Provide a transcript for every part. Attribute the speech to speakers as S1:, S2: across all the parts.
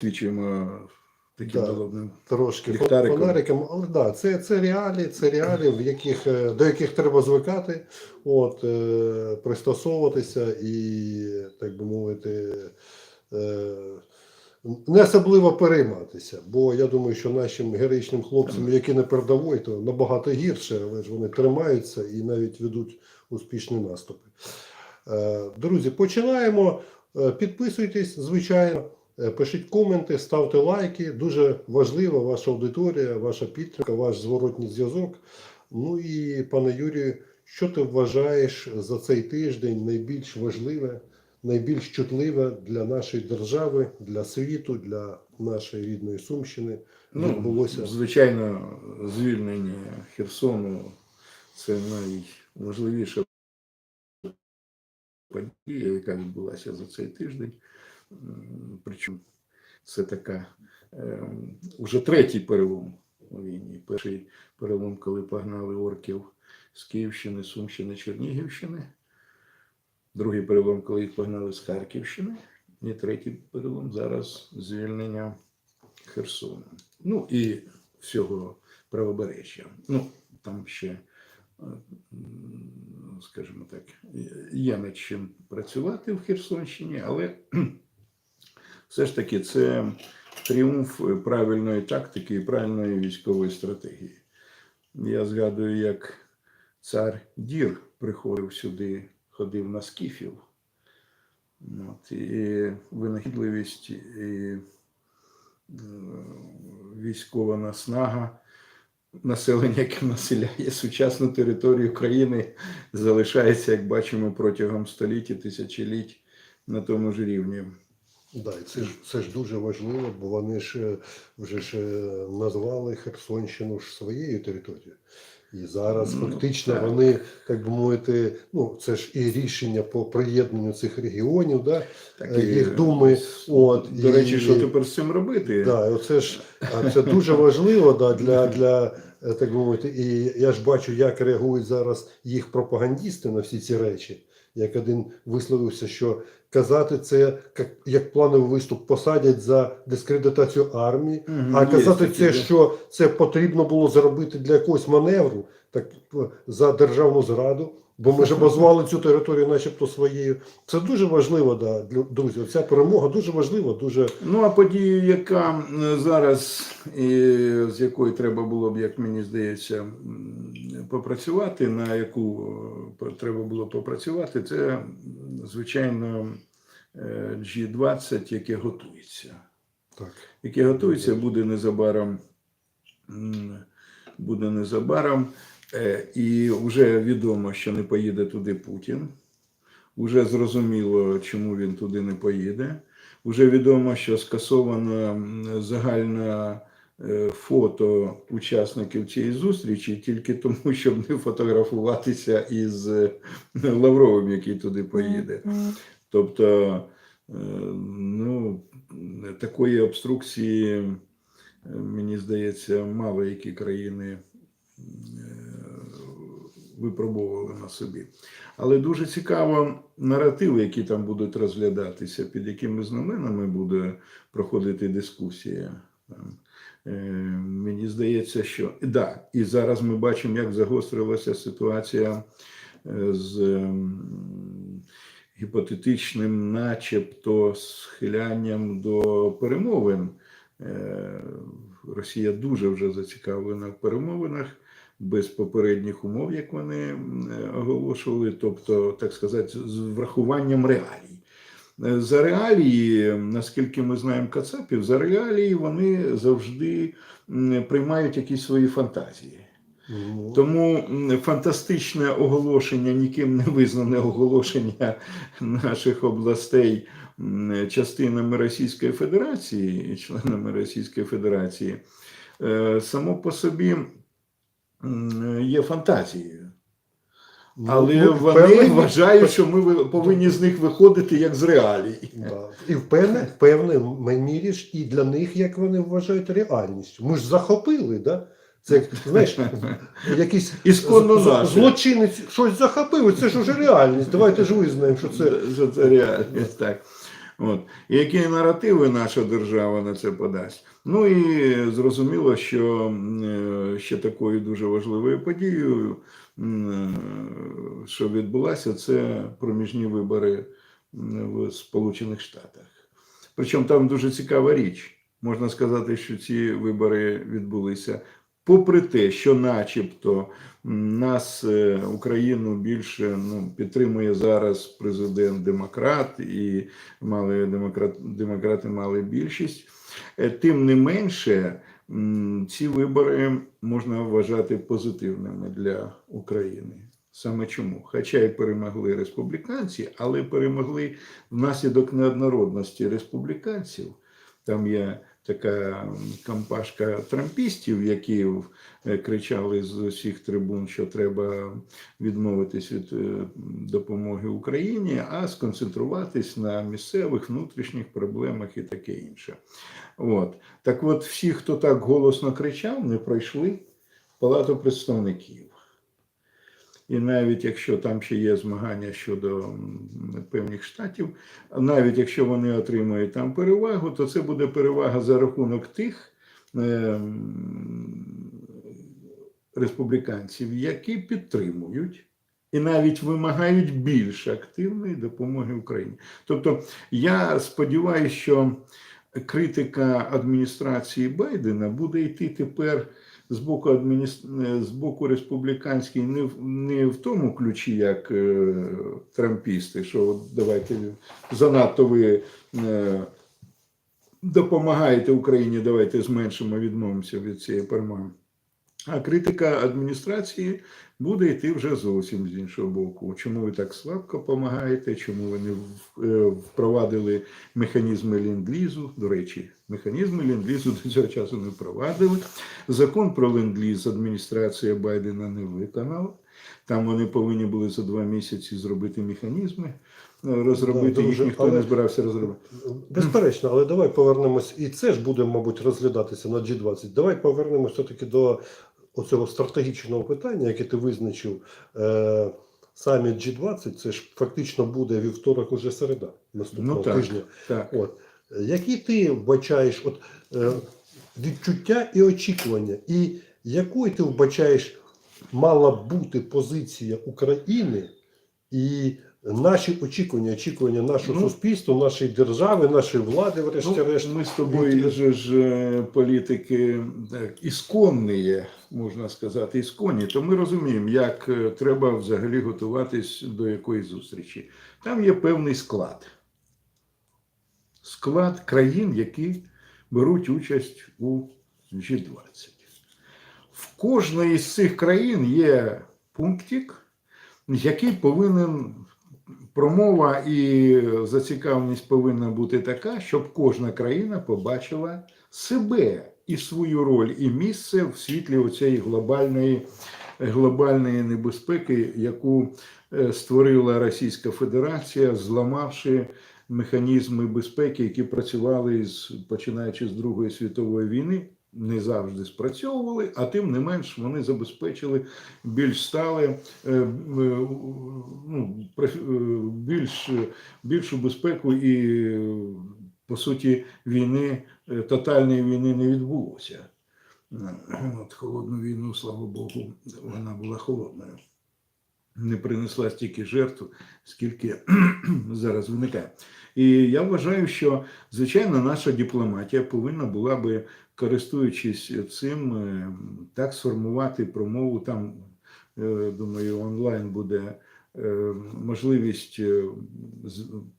S1: свічуємо таким
S2: Да.
S1: головним.
S2: трошки
S1: Ліхтариком.
S2: фонариком, але да, це, це реалії, це реалії, в яких, е, до яких треба звикати, от, е, пристосовуватися і, так би мовити, е, не особливо перейматися. Бо я думаю, що нашим героїчним хлопцям, які не передової, то набагато гірше, але ж вони тримаються і навіть ведуть успішні наступи. Е, Друзі, починаємо. Е, Підписуйтесь, звичайно. Е, Пишіть коменти, ставте лайки. Дуже важлива ваша аудиторія, ваша підтримка, ваш зворотній зв'язок. Ну і пане Юрію, що ти вважаєш за цей тиждень найбільш важливе, найбільш чутливе для нашої держави, для світу, для нашої рідної Сумщини?
S1: Ну,
S2: відбулося?
S1: звичайно, звільнення Херсону це найважливіша подія, яка відбулася за цей тиждень. Причому це така е, уже третій перелом у війні. Перший перелом, коли погнали орків з Київщини, Сумщини, Чернігівщини. Другий перелом, коли їх погнали з Харківщини. І третій перелом зараз звільнення Херсону. Ну і всього правобережжя. Ну, там ще, е, скажімо так, є над чим працювати в Херсонщині, але все ж таки це тріумф правильної тактики і правильної військової стратегії. Я згадую, як цар Дір приходив сюди, ходив на скіфів. От, і винахідливість, і е, військова наснага населення, яке населяє сучасну територію країни, залишається, як бачимо, протягом століть і тисячоліть на тому ж рівні.
S2: Да, і це ж це ж дуже важливо, бо вони ж вже ж назвали Херсонщину ж своєю територією. І зараз
S1: Ну,
S2: фактично вони, так би мовити, ну це ж і рішення по приєднанню цих регіонів, да,
S1: Так,
S2: е,
S1: і,
S2: їх думи. От,
S1: До речі, що тепер з цим робити?
S2: Да, оце ж це дуже важливо да, для, для е, так би мовити. І я ж бачу, як реагують зараз їх пропагандісти на всі ці речі. Як один висловився, що казати це як, як плановий виступ посадять за дискредитацію армії,
S1: Мгм,
S2: а казати
S1: такі,
S2: це,
S1: да.
S2: що це потрібно було зробити для якогось маневру, так е, за державну зраду. Бо ми ж обозвали цю територію, начебто своєю. Це дуже важливо, да, для- друзі. Ця перемога дуже важлива, дуже
S1: Ну, а подію, яка зараз, і з якою треба було б, як мені здається, попрацювати, на яку е, треба було попрацювати, це, звичайно, е, G20, яке готується.
S2: так.
S1: Яке готується, буде незабаром. Буде незабаром. Е, І вже відомо, що не поїде туди Путін. Уже зрозуміло, чому він туди не поїде. Уже відомо, що загальне е, фото учасників цієї зустрічі тільки тому, щоб не фотографуватися із е, Лавровим, який туди поїде. Тобто, е, ну, такої обструкції, е, мені здається, мало які країни е, випробовували на собі. Але дуже цікаво наративи, які там будуть розглядатися, під якими знаменами буде проходити дискусія. Е, Мені здається, що да, і зараз ми бачимо, як загострилася ситуація е, з ем, гіпотетичним, начебто, схилянням до перемовин. Е, Росія дуже вже зацікавлена в перемовинах без попередніх умов, як вони оголошували, тобто, так сказати, з врахуванням реалій. Е, За реалії, наскільки ми знаємо Кацапів, за реалії вони завжди приймають якісь свої фантазії.
S2: Ну,
S1: Тому фантастичне оголошення, ніким не визнане оголошення наших областей частинами Російської Федерації, членами Російської Федерації, е, само по собі є фантазією.
S2: Ну,
S1: Але
S2: ну,
S1: вони
S2: впевнені-
S1: вважають, що ми повинні з них виходити як з реалій.
S2: Да. І в певне, в певній мірі ж і для них, як вони вважають, реальністю. Ми ж захопили, да? Це знаєш, якийсь
S1: Ісконно
S2: злочинець щось захопив, це ж уже реальність. Давайте ж визнаємо, що це.
S1: Що це реальність, так. От. І які наративи наша держава на це подасть. Ну і зрозуміло, що е, ще такою дуже важливою подією, що відбулася, це проміжні вибори в Сполучених Штатах. Причому там дуже цікава річ. Можна сказати, що ці вибори відбулися попри те, що, начебто, нас, е, Україну, більше ну, підтримує зараз президент демократ, і мали демократ, демократи мали більшість. Е, Тим не менше, ці вибори можна вважати позитивними для України. Саме чому? Хоча й перемогли республіканці, але перемогли внаслідок неоднородності республіканців. Там є така компашка трампістів, які е, кричали з усіх трибун, що треба відмовитись від е, допомоги Україні, а сконцентруватись на місцевих внутрішніх проблемах і таке інше. От. Так от, всі, хто так голосно кричав, не пройшли Палату представників. І навіть якщо там ще є змагання щодо певних штатів, навіть якщо вони отримають там перевагу, то це буде перевага за рахунок тих е, республіканців, які підтримують і навіть вимагають більш активної допомоги Україні. Тобто я сподіваюся, що критика адміністрації Байдена буде йти тепер з боку адмініс... е, з боку республіканській не в не в тому ключі, як е, трампісти, що от давайте занадто ви е, допомагаєте Україні, давайте зменшимо, відмовимося від цієї перемоги. А критика адміністрації буде йти вже зовсім з іншого боку. Чому ви так слабко допомагаєте? Чому ви не е, впровадили механізми ленд-лізу? До речі, механізми ленд-лізу до цього часу не впровадили. Закон про ленд-ліз адміністрація Байдена не виконала. Там вони повинні були за два місяці зробити механізми, е, розробити
S2: Да,
S1: їх
S2: дуже,
S1: ніхто
S2: але-
S1: не збирався розробити.
S2: Безперечно, але давай повернемось, і це ж буде, мабуть, розглядатися на G20. Давай повернемось все-таки до оцього стратегічного питання, яке ти визначив. Е, саміт G20, це ж фактично буде вівторок, уже середа наступного
S1: Ну, так.
S2: тижня.
S1: Так.
S2: От. Які ти вбачаєш от, е, відчуття і очікування, і якою ти вбачаєш мала б бути позиція України і наші очікування, очікування нашого
S1: Ну,
S2: суспільства, нашої держави, нашої влади, врешті-решт.
S1: Ну, ми з тобою же ж е, політики так, ісконні, можна сказати, ісконні, то ми розуміємо, як е, треба взагалі готуватись до якоїсь зустрічі. Там є певний склад. Склад країн, які беруть участь у G20. В кожної з цих країн є пунктик, який повинен промова і зацікавленість повинна бути така, щоб кожна країна побачила себе і свою роль, і місце в світлі оцієї глобальної, глобальної небезпеки, яку е, створила Російська Федерація, зламавши механізми безпеки, які працювали з починаючи з Другої світової війни. Не завжди спрацьовували, а тим не менш вони забезпечили більш стале, е, е, ну, е, більш, більшу безпеку і, по суті, війни, тотальної війни не відбулося. От холодну війну, слава Богу, вона була холодною. Не принесла стільки жертв, скільки зараз виникає. І я вважаю, що звичайно наша дипломатія повинна була би, користуючись цим, е, так сформувати промову. Там, е, думаю, онлайн буде е, можливість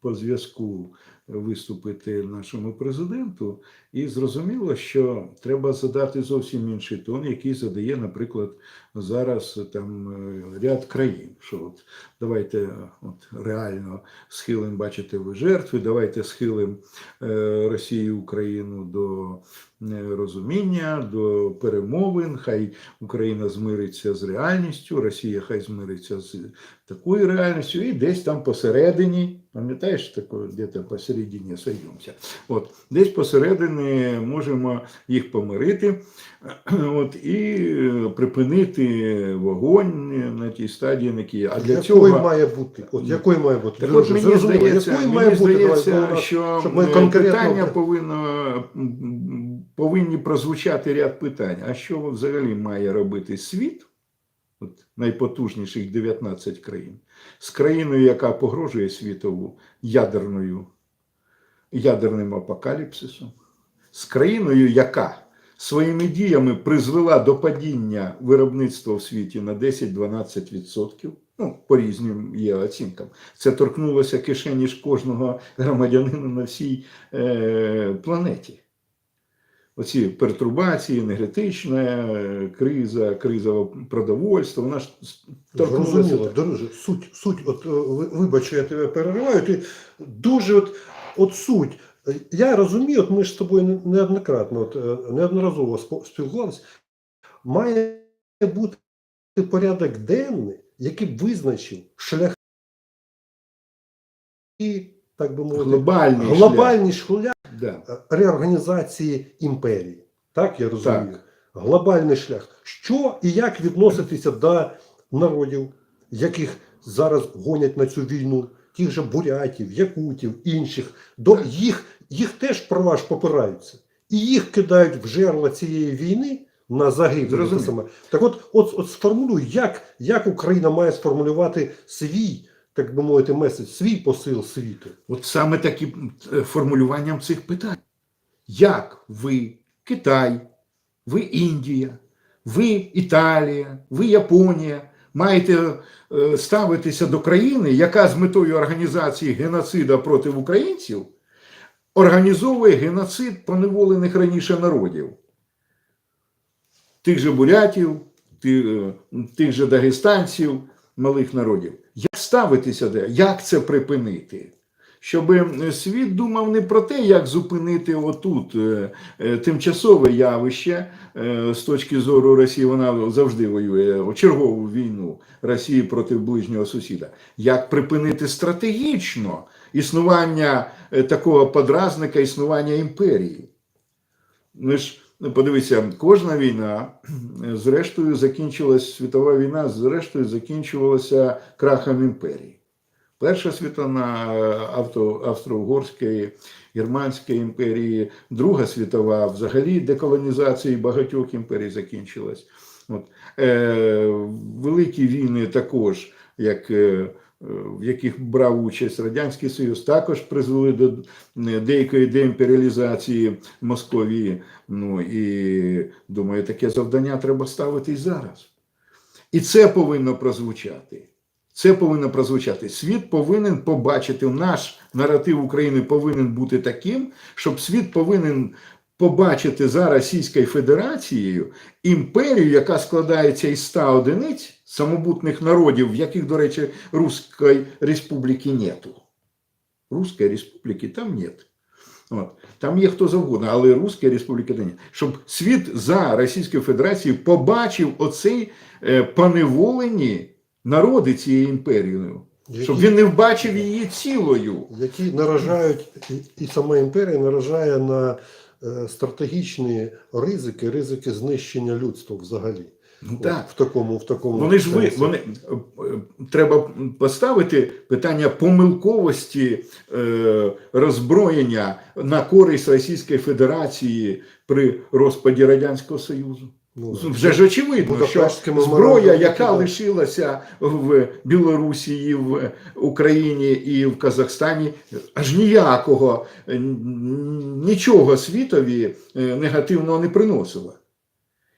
S1: по зв'язку виступити нашому президенту. І зрозуміло, що треба задати зовсім інший тон, який задає, наприклад, зараз там е, ряд країн. Що от давайте е, от реально схилим, бачите, ви жертви, давайте схилим е, Росію Україну до е, розуміння, до перемовин. Хай Україна змириться з реальністю, Росія хай змириться з такою реальністю, і десь там посередині, Пам'ятаєш, такое, де-то посередині сойдемося. От, десь посередині можемо їх помирити от, і е, припинити вогонь на тій стадії, на якій. А для
S2: якою
S1: цього
S2: має бути? От якою має бути?
S1: так от мені
S2: зрозуміло,
S1: здається,
S2: якою
S1: мені
S2: має бути?
S1: Здається,
S2: бо
S1: що
S2: щоб ми
S1: е,
S2: конкретно-
S1: питання повинно повинні прозвучати ряд питань. А що взагалі має робити світ? От найпотужніших 19 країн з країною, яка погрожує світову ядерною ядерним апокаліпсисом, з країною, яка своїми діями призвела до падіння виробництва в світі на 10-12%. Ну, по різним є оцінкам. Це торкнулося кишені ж кожного громадянина на всій е, планеті. Оці пертурбації, енергетична е, криза, криза продовольства, вона ж.
S2: Зрозуміло, друже, суть, суть, от е, вибач, я тебе перериваю, ти дуже от, от суть. Я розумію, от ми ж з тобою неоднократно, от, е, неодноразово спілкувалися, має бути порядок денний, який б визначив шляхи, так би мовити,
S1: Глобальний шлях. Да.
S2: е, реорганізації імперії. Так, я розумію.
S1: Так.
S2: Глобальний шлях. Що і як відноситися до народів, яких зараз гонять на цю війну, тих же бурятів, якутів, інших, до їх, їх теж права ж попираються. І їх кидають в жерла цієї війни на загибель. Так от, от, от сформулюй, як, як Україна має сформулювати свій, так би мовити, меседж, свій посил світу.
S1: От саме таким е, формулюванням цих питань. Як ви, Китай, ви Індія, ви Італія, ви Японія маєте е, ставитися до країни, яка з метою організації геноцида проти українців організовує геноцид поневолених раніше народів? Тих же бурятів, ти- е, тих же дагестанців, малих народів. Як ставитися до, як це припинити? Щоб світ думав не про те, як зупинити отут е, е, тимчасове явище е, з точки зору Росії, вона завжди воює чергову війну Росії проти ближнього сусіда. Як припинити стратегічно існування такого подразника, існування імперії? Ми ж ну, подивися, кожна війна, е, зрештою, закінчилась світова війна, зрештою, закінчувалася крахом імперії. Перша світова е, Австро-Угорської, Германської імперії, Друга світова взагалі деколонізацією багатьох імперій закінчилась. От. Е, великі війни також, як, е, в яких брав участь Радянський Союз, також призвели до е, деякої деімперіалізації Московії. Ну і думаю, таке завдання треба ставити і зараз. І це повинно прозвучати. Це повинно прозвучати. Світ повинен побачити, наш наратив України повинен бути таким, щоб світ повинен побачити за Російською Федерацією імперію, яка складається із 100 одиниць самобутних народів, в яких, до речі, Руської республіки нету. Руської республіки там нет. От. Там є хто завгодно, але Руської республіки там ні. Щоб світ за Російською Федерацією побачив оцей е, поневолені народи цією імперією, щоб він не бачив її цілою.
S2: які наражають, і, і сама імперія наражає на е, стратегічні ризики, ризики знищення людства взагалі.
S1: Ну,
S2: От
S1: так.
S2: В такому, в такому
S1: Вони ж ви, вони е, треба поставити питання помилковості е, роззброєння на користь Російської Федерації при розпаді Радянського Союзу.
S2: Ну,
S1: Вже ж очевидно, що зброя, яка лишилася в Білорусі, і в Україні і в Казахстані, аж ніякого нічого світові е, негативного не приносила.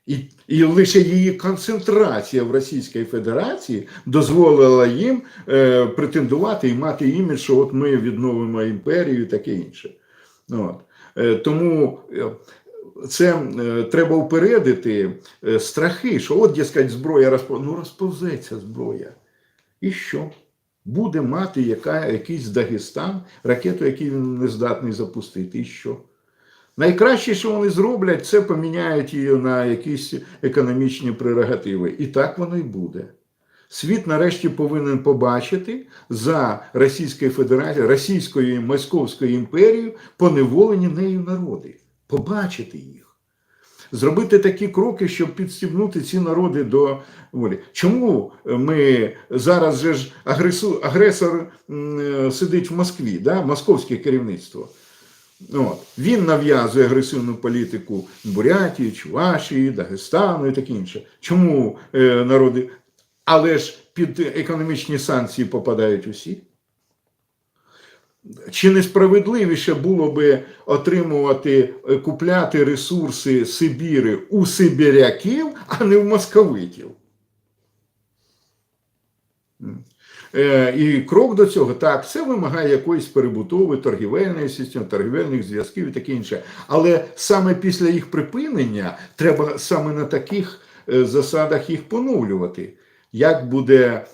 S1: І, і лише її концентрація в Російській Федерації дозволила їм е, претендувати і мати імідж, що от ми відновимо імперію і таке інше. От. Е, тому е, це е, треба упередити е, страхи, що от, дескать, зброя розпов... ну, розповзеться зброя. І що? Буде мати яка, якийсь Дагестан, ракету, яку він не здатний запустити. І що? Найкраще, що вони зроблять, це поміняють її на якісь економічні прерогативи. І так воно й буде. Світ нарешті повинен побачити за Російською Федерацією, Російською Московською імперією поневолені нею народи. Побачити їх. Зробити такі кроки, щоб підстібнути ці народи до волі. Чому ми зараз же ж агресор, агресор е, сидить в Москві, да? московське керівництво? От. Він нав'язує агресивну політику Бурятії, Чувашії, Дагестану і таке інше. Чому е, народи. Але ж під економічні санкції попадають усі. Чи несправедливіше було би отримувати, е, купляти ресурси Сибіри у сибіряків, а не в московитів? Е, І крок до цього, так, це вимагає якоїсь перебудови торгівельної системи, торгівельних зв'язків і таке інше. Але саме після їх припинення треба саме на таких е, засадах їх поновлювати. Як буде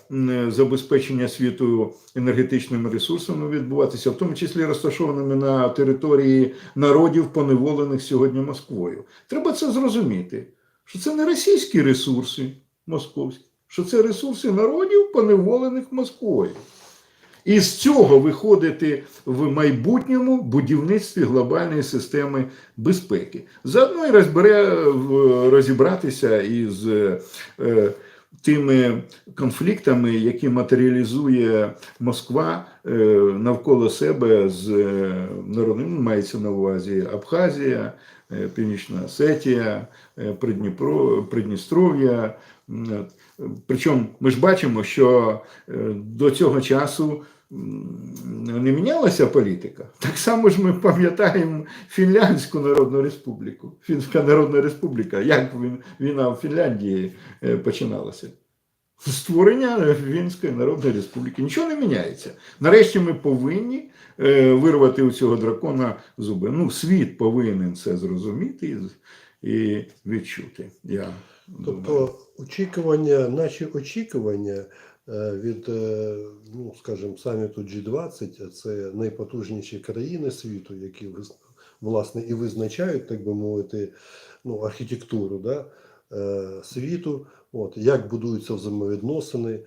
S1: забезпечення світу енергетичними ресурсами відбуватися, в тому числі розташованими на території народів, поневолених сьогодні Москвою? Треба це зрозуміти, що це не російські ресурси московські, що це ресурси народів, поневолених Москвою. І з цього виходити в майбутньому будівництві глобальної системи безпеки. Заодно і розбере, розібратися із е, тими конфліктами, які матеріалізує Москва е, навколо себе з е, народним, мається на увазі Абхазія, е, Північна Осетія, е, Придністров'я. От. Причому ми ж бачимо, що е, до цього часу не мінялася політика. Так само ж ми пам'ятаємо Фінляндську Народну Республіку. Фінська Народна Республіка, як війна в Фінляндії е, починалася. Створення Фінської Народної Республіки. Нічого не міняється. Нарешті ми повинні е, вирвати у цього дракона зуби. Ну, світ повинен це зрозуміти і, відчути. Я.
S2: Тобто очікування, наші очікування е, від, е, ну скажімо, саміту G20, це найпотужніші країни світу, які власне і визначають, так би мовити, ну, архітектуру да, е, світу, от, як будуються взаємовідносини,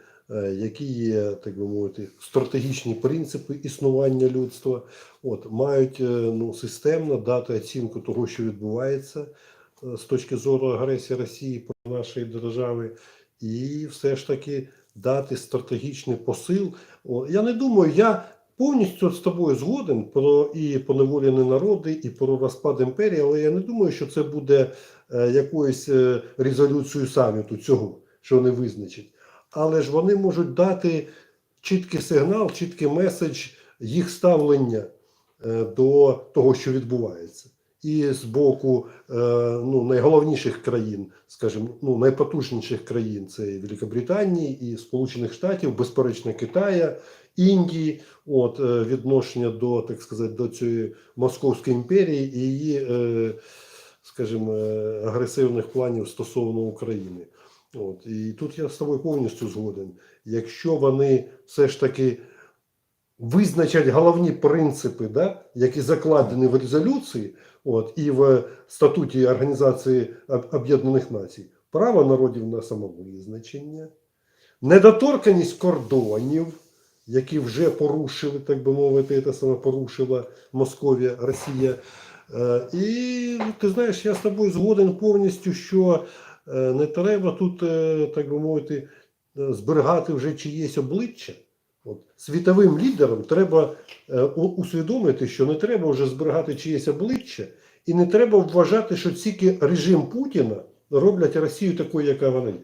S2: які є, так би мовити, стратегічні принципи існування людства, от, мають ну, системно дати оцінку того, що відбувається з точки зору агресії Росії проти нашої держави, і все ж таки дати стратегічний посил. Я не думаю, я повністю з тобою згоден про і поневолені народи, і про розпад імперії, але я не думаю, що це буде е, якоюсь е, резолюцією саміту цього, що вони визначать. Але ж вони можуть дати чіткий сигнал, чіткий меседж їх ставлення е, до того, що відбувається. І з боку е, ну, найголовніших країн, скажімо, ну, найпотужніших країн це і Великобританії, і Сполучених Штатів, безперечно, Китая, Індії, от е, відношення до, так сказати, до цієї Московської імперії і її, е, скажімо, агресивних планів стосовно України. От, і тут я з тобою повністю згоден. Якщо вони все ж таки визначать головні принципи, да, які закладені в резолюції, от, і в статуті Організації Об'єднаних Націй, право народів на самовизначення, недоторканість кордонів, які вже порушили, так би мовити, це саме порушила Московія, Росія. Е, І ти знаєш, я з тобою згоден повністю, що е, не треба тут, е, так би мовити, зберігати вже чиєсь обличчя. От, світовим лідерам треба е, усвідомити, що не треба вже зберігати чиєсь обличчя, і не треба вважати, що тільки режим Путіна роблять Росію такою, яка вона є.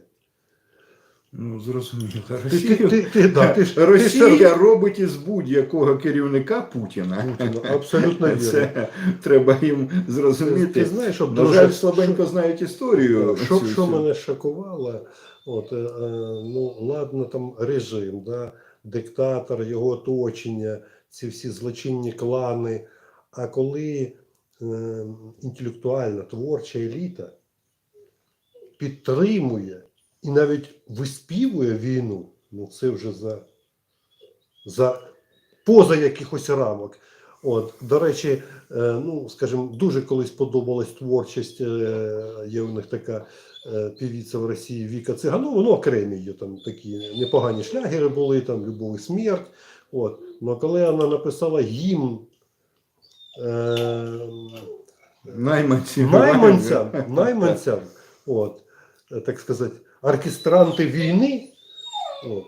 S1: Ну, зрозуміло.
S2: Ти, ти, ти, ти, да, ти, ти
S1: Росія робить із будь-якого керівника Путіна.
S2: Путіна, абсолютно вірно.
S1: Це треба їм зрозуміти.
S2: ти знаєш, що
S1: На
S2: дуже-
S1: жаль, слабенько знають історію.
S2: Що, що мене шокувало, от, е, е, ну, ладно, там режим, да, диктатор, його оточення, ці всі злочинні клани. А коли е, інтелектуальна творча еліта підтримує і навіть виспівує війну, ну це вже за, за поза якихось рамок. От, до речі, е, ну, скажімо, дуже колись подобалась творчість. е, Є у них така півіця в Росії Віка Циганова, ну, окремі є там такі непогані шлягери були, там Любов і смерть. От. Ну, коли вона написала гімн е,
S1: Найманці.
S2: найманцям, найманцям, от, е, так сказати, оркестранти війни, от,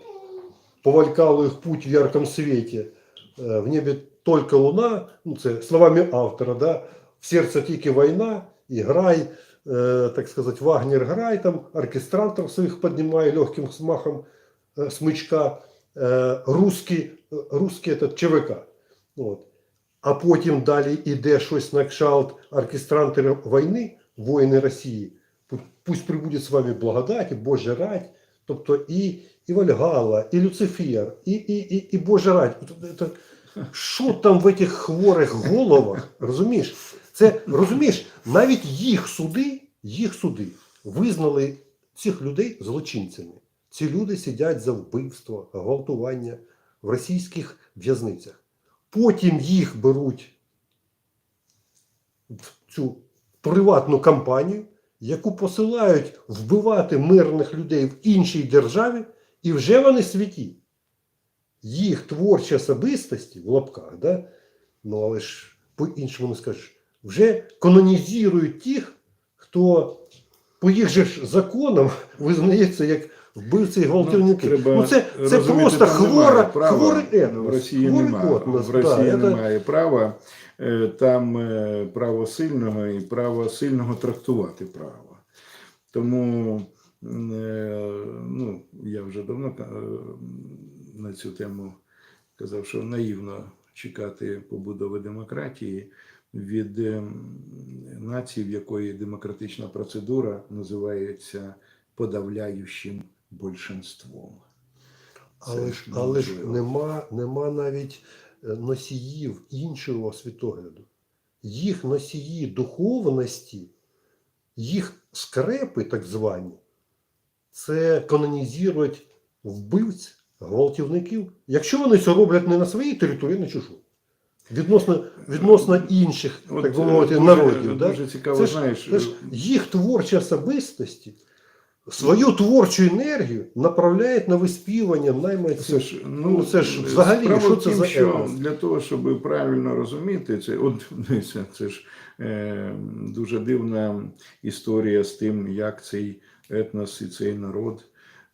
S2: повалькали в путь в ярком світі, е, в небі тільки луна, ну, це словами автора, да, в серце тільки війна, і грай, е, так сказати, Вагнер грай, там, оркестрантов своїх піднімає легким смахом е, смичка, е, русський, русський этот ЧВК. От. А потім далі йде щось на кшалт оркестранти війни, воїни Росії. Пусть прибуде з вами благодать і Божа рать. Тобто і, і Вальгала, і Люцифер, і, і, і, і Божа рать. Що там в цих хворих головах? Розумієш? Це розумієш, навіть їх суди, їх суди визнали цих людей злочинцями. Ці люди сидять за вбивство, гвалтування в російських в'язницях. Потім їх беруть в цю приватну кампанію, яку посилають вбивати мирних людей в іншій державі, і вже вони святі. Їх творчі особистості в лапках, да? ну але ж по-іншому не скажеш, вже канонізують тих, хто по їх же ж законам визнається як вбивці і гвалтівники.
S1: треба
S2: Ну, це, це
S1: розуміти,
S2: просто хвора,
S1: права.
S2: хворий етнос.
S1: В Росії
S2: хворий
S1: немає.
S2: етнос,
S1: В Росії
S2: да,
S1: немає права. Е, Там е, право сильного і право сильного трактувати право. Тому е, ну, я вже давно е, на цю тему казав, що наївно чекати побудови демократії від е, нації, в якої демократична процедура називається подавляючим большинством.
S2: Але ж, але ж нема, нема навіть е, носіїв іншого світогляду. Їх носії духовності, їх скрепи, так звані, це канонізують вбивць, гвалтівників. Якщо вони це роблять не на своїй території, а на чужу. Відносно, відносно інших,
S1: От,
S2: так би
S1: е,
S2: мовити,
S1: дуже-
S2: народів. да?
S1: Дуже цікаво,
S2: Це ж-
S1: знаєш,
S2: Це ж їх творчі особистості свою творчу енергію направляють на виспівання
S1: Це
S2: найманців.
S1: ж,
S2: Ну, це ж взагалі,
S1: справа
S2: що це
S1: тім,
S2: за
S1: що для того, щоб правильно розуміти це, от дивися, це ж е, дуже дивна історія з тим, як цей етнос і цей народ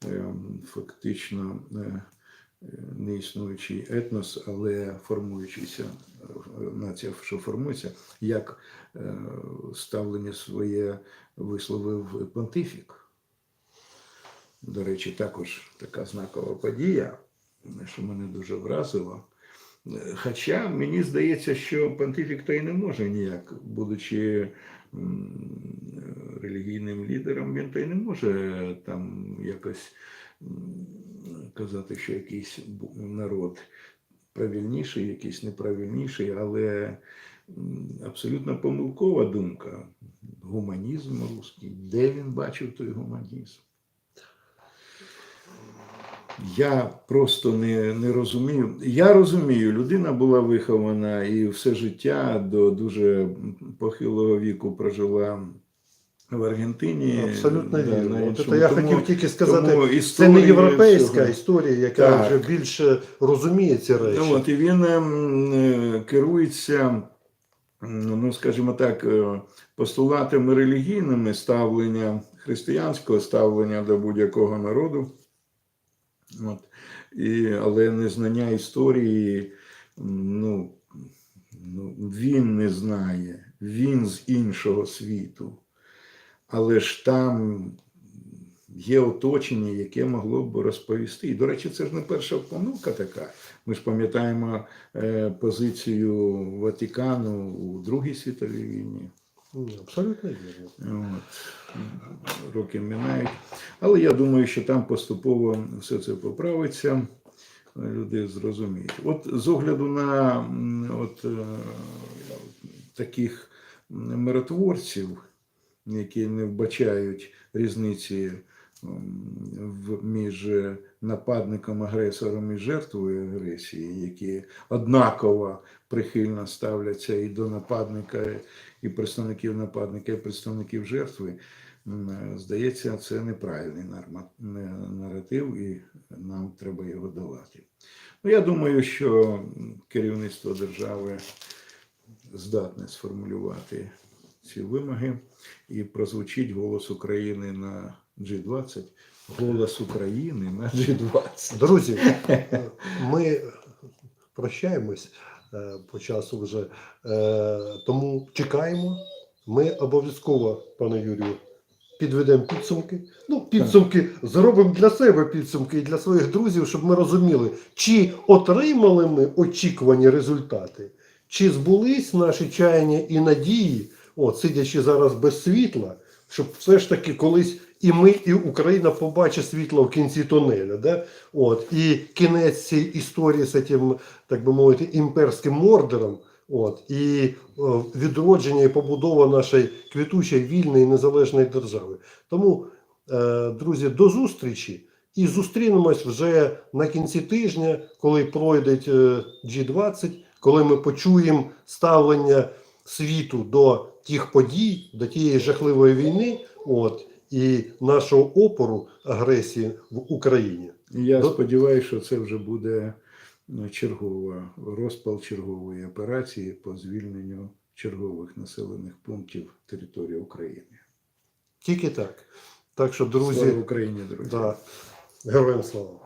S1: е, фактично е, е, не існуючий етнос, але формуючийся нація, що формується, як е, ставлення своє висловив понтифік. До речі, також така знакова подія, що мене дуже вразило. Хоча мені здається, що понтифік то й не може ніяк, будучи релігійним лідером, він то й не може там якось казати, що якийсь народ правильніший, якийсь неправильніший, але абсолютно помилкова думка. Гуманізм русський. Де він бачив той гуманізм? Я просто не, не розумію. Я розумію, людина була вихована і все життя до дуже похилого віку прожила в Аргентині.
S2: Абсолютно вірно. От це я
S1: Тому-
S2: хотів тільки сказати,
S1: тому
S2: це не європейська
S1: цього-
S2: історія, яка
S1: Так.
S2: вже більше розуміє ці речі.
S1: Ну, от, і він ем, е, керується, ну, скажімо так, е, постулатами релігійними ставлення, християнського ставлення до будь-якого народу. От. І, але незнання історії, ну, ну, він не знає, він з іншого світу. Але ж там є оточення, яке могло б розповісти. І, до речі, це ж не перша помилка така. Ми ж пам'ятаємо е, позицію Ватикану у Другій світовій війні.
S2: Абсолютно вірно.
S1: От. Роки минають. Але я думаю, що там поступово все це поправиться. Люди зрозуміють. От з огляду на от, е, таких миротворців, які не вбачають різниці між нападником, агресором і жертвою агресії, які однаково прихильно ставляться і до нападника, і представників нападника, і представників жертви. Здається, це неправильний наратив, і нам треба його долати. Ну, я думаю, що керівництво держави здатне сформулювати ці вимоги і прозвучить голос України на G20. Голос України на G20.
S2: Друзі, ми прощаємось е, по часу вже, е, тому чекаємо. Ми обов'язково, пане Юрію, підведемо підсумки. Ну, підсумки зробимо для себе підсумки і для своїх друзів, щоб ми розуміли, чи отримали ми очікувані результати, чи збулись наші чаяння і надії, от, сидячи зараз без світла, щоб все ж таки колись і ми, і Україна побачить світло в кінці тунеля. Да? От, і кінець цієї історії з цим, так би мовити, імперським мордером. От, і о, відродження і побудова нашої квітучої вільної незалежної держави. Тому, е, друзі, до зустрічі і зустрінемось вже на кінці тижня, коли пройде е, G20, коли ми почуємо ставлення світу до тих подій, до тієї жахливої війни, от, і нашого опору агресії в Україні.
S1: Я
S2: До-
S1: сподіваюся, що це вже буде ну, чергова розпал чергової операції по звільненню чергових населених пунктів території України.
S2: Тільки так. Так що, друзі,
S1: Слава Україні, друзі!
S2: да, героям слава.